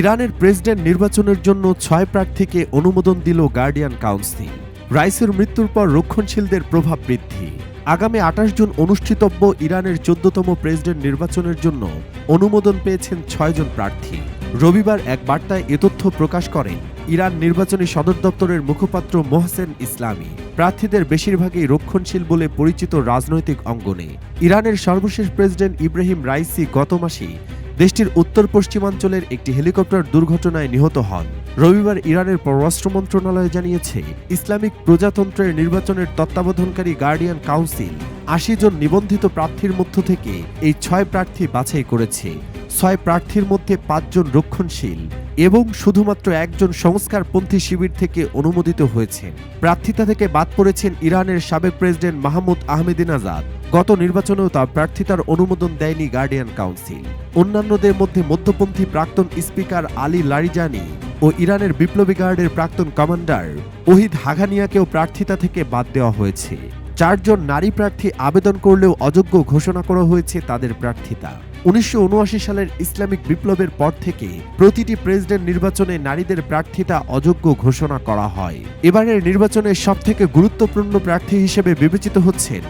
ইরানের প্রেসিডেন্ট নির্বাচনের জন্য ছয় প্রার্থীকে অনুমোদন দিল গার্ডিয়ান কাউন্সিল। রাইসের মৃত্যুর পর রক্ষণশীলদের প্রভাব বৃদ্ধি। আগামী আঠাশ জুন অনুষ্ঠিতব্য ইরানের চোদ্দতম প্রেসিডেন্ট নির্বাচনের জন্য অনুমোদন পেয়েছেন ছয়জন প্রার্থী। রবিবার এক বার্তায় এ তথ্য প্রকাশ করেন ইরান নির্বাচনী সদর দপ্তরের মুখপাত্র মোহসেন ইসলামী। প্রার্থীদের বেশিরভাগই রক্ষণশীল বলে পরিচিত রাজনৈতিক অঙ্গনে। ইরানের সর্বশেষ প্রেসিডেন্ট ইব্রাহিম রাইসি গত মাসে দেশটির উত্তর পশ্চিমাঞ্চলের একটি হেলিকপ্টার দুর্ঘটনায় নিহত হন। রবিবার ইরানের পররাষ্ট্র মন্ত্রণালয় জানিয়েছে, ইসলামিক প্রজাতন্ত্রের নির্বাচনের তত্ত্বাবধানকারী গার্ডিয়ান কাউন্সিল আশি জন নিবন্ধিত প্রার্থীর মধ্য থেকে এই ছয় প্রার্থী বাছাই করেছে। ছয় প্রার্থীর মধ্যে পাঁচজন রক্ষণশীল এবং শুধুমাত্র একজন সংস্কারপন্থী শিবির থেকে অনুমোদিত হয়েছে। প্রার্থিতা থেকে বাদ পড়েছেন ইরানের সাবেক প্রেসিডেন্ট মাহমুদ আহমেদিনাজাদ। গত নির্বাচনেও তার প্রার্থিতার অনুমোদন দেয়নি গার্ডিয়ান কাউন্সিল। অন্যান্যদের মধ্যে মধ্যপন্থী প্রাক্তন স্পিকার আলী লারিজানি ও ইরানের বিপ্লবী গার্ডের প্রাক্তন কমান্ডার ওহিদ হাগানিয়াকেও প্রার্থিতা থেকে বাদ দেওয়া হয়েছে। চারজন নারী প্রার্থী আবেদন করলেও অযোগ্য ঘোষণা করা হয়েছে তাদের প্রার্থিতা। উনিশশো উনআশি সালের ইসলামিক বিপ্লবের পর থেকে প্রতিটি প্রেসিডেন্ট নির্বাচনে নারীদের প্রার্থিতা অযোগ্য ঘোষণা করা হয়। এবারের নির্বাচনে সবথেকে গুরুত্বপূর্ণ প্রার্থী হিসেবে বিবেচিত হচ্ছেন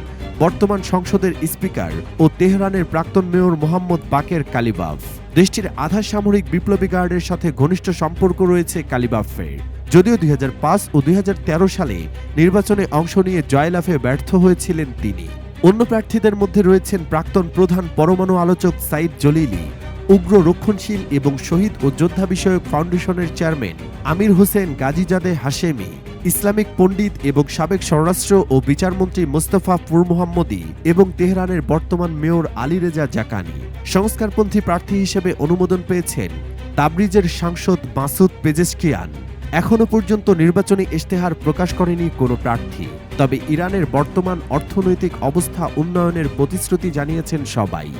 বর্তমান সংসদের স্পিকার ও তেহরানের প্রাক্তন মেয়র মোহাম্মদ বাকের কালিবাফ। দেশটির আধা সামরিক বিপ্লবী গার্ডের সাথে ঘনিষ্ঠ সম্পর্ক রয়েছে কালিবাফের। যদিও দুই হাজার পাঁচ ও দুই হাজার তেরো সালে নির্বাচনে অংশ নিয়ে জয়লাভে ব্যর্থ হয়েছিলেন তিনি। অন্য প্রার্থীদের মধ্যে রয়েছেন প্রাক্তন প্রধান পরমাণু আলোচক সাইদ জলিলি, উগ্র রক্ষণশীল এবং শহীদ ও যোদ্ধা বিষয়ক ফাউন্ডেশনের chairman Amir Hossein Ghazizadeh Hashemi, Islamic পণ্ডিত এবং সাবেক স্বরাষ্ট্র ও বিচারমন্ত্রী মোস্তফা পুর মোহাম্মদী এবং তেহরানের বর্তমান মেয়র আলী রেজা জাকানি। সংস্কারপন্থী প্রার্থী হিসেবে অনুমোদন পেয়েছেন তাবরিজের সাংসদ মাসুদ পেজেস্কিয়ান এখনও পর্যন্ত নির্বাচনী ইশতেহার প্রকাশ করেনি কোনো প্রার্থী। তবে ইরানের বর্তমান অর্থনৈতিক অবস্থা উন্নয়নের প্রতিশ্রুতি জানিয়েছেন সবাই।